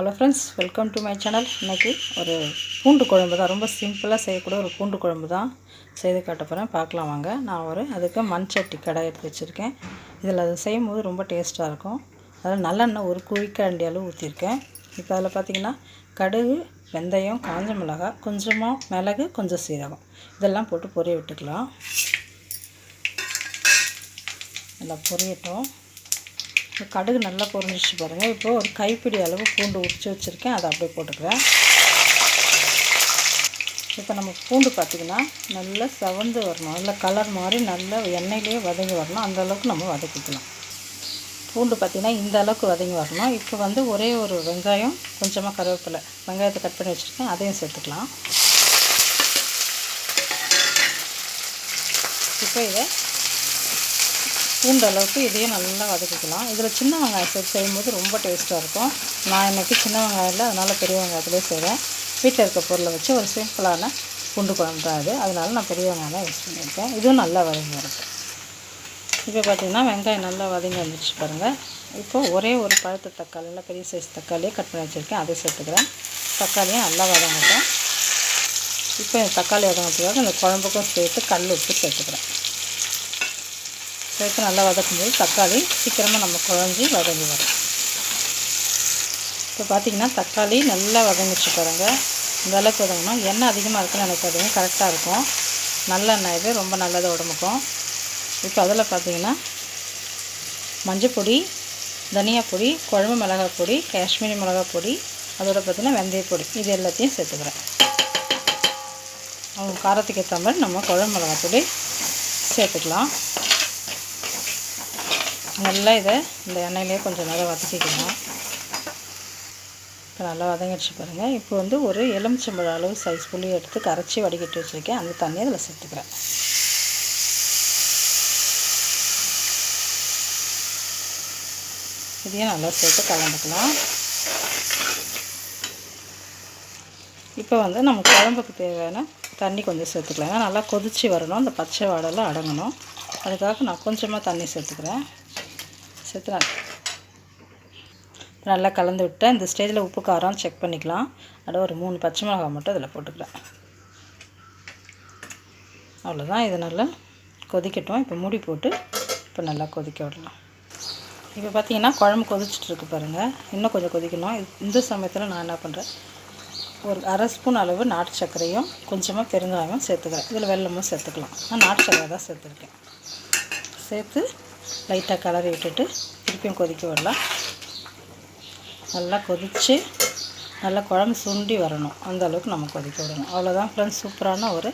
Hello friends welcome to my channel இன்றைக்கி ஒரு பூண்டு குழம்பு தான். ரொம்ப சிம்பிளாக செய்யக்கூடிய ஒரு பூண்டு குழம்பு தான். செய்து காட்ட போகிறேன் பார்க்கலாம் வாங்க. நான் ஒரு அதுக்கு மண் சட்டி கடை எடுத்து வச்சுருக்கேன். இதில் அது செய்யும் போது ரொம்ப டேஸ்ட்டாக இருக்கும். அதில் நல்லெண்ணெய் ஒரு குழிக்கரண்டி அளவு ஊற்றிருக்கேன் இப்போ அதில் பார்த்திங்கன்னா கடுகு வெந்தயம் காஞ்ச மிளகாய் கொஞ்சமாக மிளகு கொஞ்சம் சீரகம். இதெல்லாம் போட்டு பொரிய விட்டுக்கலாம். நல்லா பொரியட்டும். கடுகு நல்லா பொரிஞ்சிச்சு பாருங்கள் இப்போ ஒரு கைப்பிடி அளவு பூண்டு உரித்து வச்சுருக்கேன். அதை அப்படியே போட்டுக்கிறேன். இப்போ நம்ம பூண்டு பார்த்திங்கன்னா நல்லா செவந்து வரணும். நல்ல கலர் மாதிரி நல்லா எண்ணெயிலேயே வதங்கி வரணும். அந்த அளவுக்கு நம்ம வதக்கிக்கலாம். பூண்டு பார்த்திங்கன்னா இந்த அளவுக்கு வதங்கி வரணும். இப்போ வந்து ஒரே ஒரு வெங்காயம் கொஞ்சமாக கருவேப்பிலை வெங்காயத்தை கட் பண்ணி வச்சுருக்கேன். அதையும் சேர்த்துக்கலாம். இப்போ இதை பூண்டு அளவுக்கு இதையும் நல்லா வதக்கிக்கலாம். இதில் சின்ன வெங்காயம் சேர்த்து செய்யும்போது ரொம்ப டேஸ்ட்டாக இருக்கும். நான் இன்றைக்கி சின்ன வெங்காயம் இல்லை அதனால் பெரிய வெங்காயத்துலேயே செய்வேன். வீட்டில் இருக்க பொருளை வச்சு ஒரு சிம்பிளான பூண்டு குழம்பு தான் அது அதனால நான் பெரிய வெங்காயம் தான் யூஸ் பண்ணியிருக்கேன். இதுவும் நல்லா வதங்கி வருது இப்போ பார்த்திங்கன்னா வெங்காயம் நல்லா வதங்கி வந்துச்சு பாருங்கள் இப்போ ஒரே ஒரு பழுத்த தக்காளி நல்லா பெரிய சைஸ் தக்காளியே கட் பண்ணி வச்சுருக்கேன். அதை சேர்த்துக்கிறேன். தக்காளியும் நல்லா வதங்கட்டும். இப்போ தக்காளி வதங்கிறதுக்காக இந்த குழம்புக்கும் சேர்த்து கல் உப்பு சேர்த்துக்கிறேன். சேர்த்து நல்லா வதக்கும்போது தக்காளி சீக்கிரமாக நம்ம குழஞ்சி வதங்கி வரும். இப்போ பார்த்திங்கன்னா தக்காளி நல்லா வதங்கிச்சு பாருங்க. இந்த அளவுக்கு வதங்கணும். எண்ணெய் அதிகமாக இருக்குன்னு நினைக்காதீங்க. கரெக்டாக இருக்கும். நல்லெண்ணெய் இது ரொம்ப நல்லது உடம்புக்கும். இப்போ அதில் பார்த்திங்கன்னா மஞ்சப்பொடி தனியா பொடி குழம்பு மிளகாய் பொடி காஷ்மீரி மிளகாய் பொடி அதோட பார்த்திங்கன்னா வெந்தய பொடி இது எல்லாத்தையும் சேர்த்துக்கிறேன். அவங்க காரத்துக்கு ஏற்ற மாதிரி நம்ம குழம்பு மிளகாய் பொடி சேர்த்துக்கலாம். நல்லா இதை இந்த எண்ணெயிலே கொஞ்சம் நல்லா வதக்கிக்கலாம். இப்போ நல்லா வதங்கிடுச்சு பாருங்கள் இப்போ வந்து ஒரு எலுமிச்சம்பழம் அளவு சைஸ் புளி எடுத்து கரைச்சி வடிகட்டி வச்சுருக்கேன். அந்த தண்ணியை அதில் சேர்த்துக்கிறேன். இதையும் நல்லா சேர்த்து கலந்துக்கலாம். இப்போ வந்து நம்ம குழம்புக்கு தேவையான தண்ணி கொஞ்சம் சேர்த்துக்கலாம். ஏன்னா நல்லா கொதித்து வரணும். அந்த பச்சை வாடெல்லாம் அடங்கணும். அதுக்காக நான் கொஞ்சமாக தண்ணி சேர்த்துக்கிறேன். சேர்த்து நல்லா கலந்து விட்டேன். இந்த ஸ்டேஜில் உப்பு காரம் செக் பண்ணிக்கலாம். அப்படியே ஒரு மூணு பச்சை மிளகாய் மட்டும் இதில் போட்டுக்கிறேன். அவ்வளோதான் இது நல்லா கொதிக்கட்டும். இப்போ மூடி போட்டு இப்போ நல்லா கொதிக்க விடலாம். இப்போ பார்த்தீங்கன்னா குழம்பு கொதிச்சிட்ருக்கு பாருங்கள் இன்னும் கொஞ்சம் கொதிக்கணும். இந்த சமயத்தில் நான் என்ன பண்ணுறேன் ஒரு அரை ஸ்பூன் அளவு நாட்டு சர்க்கரையும் கொஞ்சமாக பெருங்காயம் சேர்த்துக்கிறேன். இதில் வெள்ளமும் சேர்த்துக்கலாம். நான் நாட்டு சர்க்கரை தான் சேர்த்துருக்கேன். சேர்த்து லைட்டாக கலரி விட்டுட்டு திருப்பியும் கொதிக்க விடலாம். நல்லா கொதித்து நல்லா குழம்பு சுண்டி வரணும். அந்த அளவுக்கு நம்ம கொதிக்க விடணும். அவ்வளோதான் ஃப்ரெண்ட்ஸ் சூப்பரான ஒரு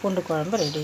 பூண்டு குழம்பு ரெடி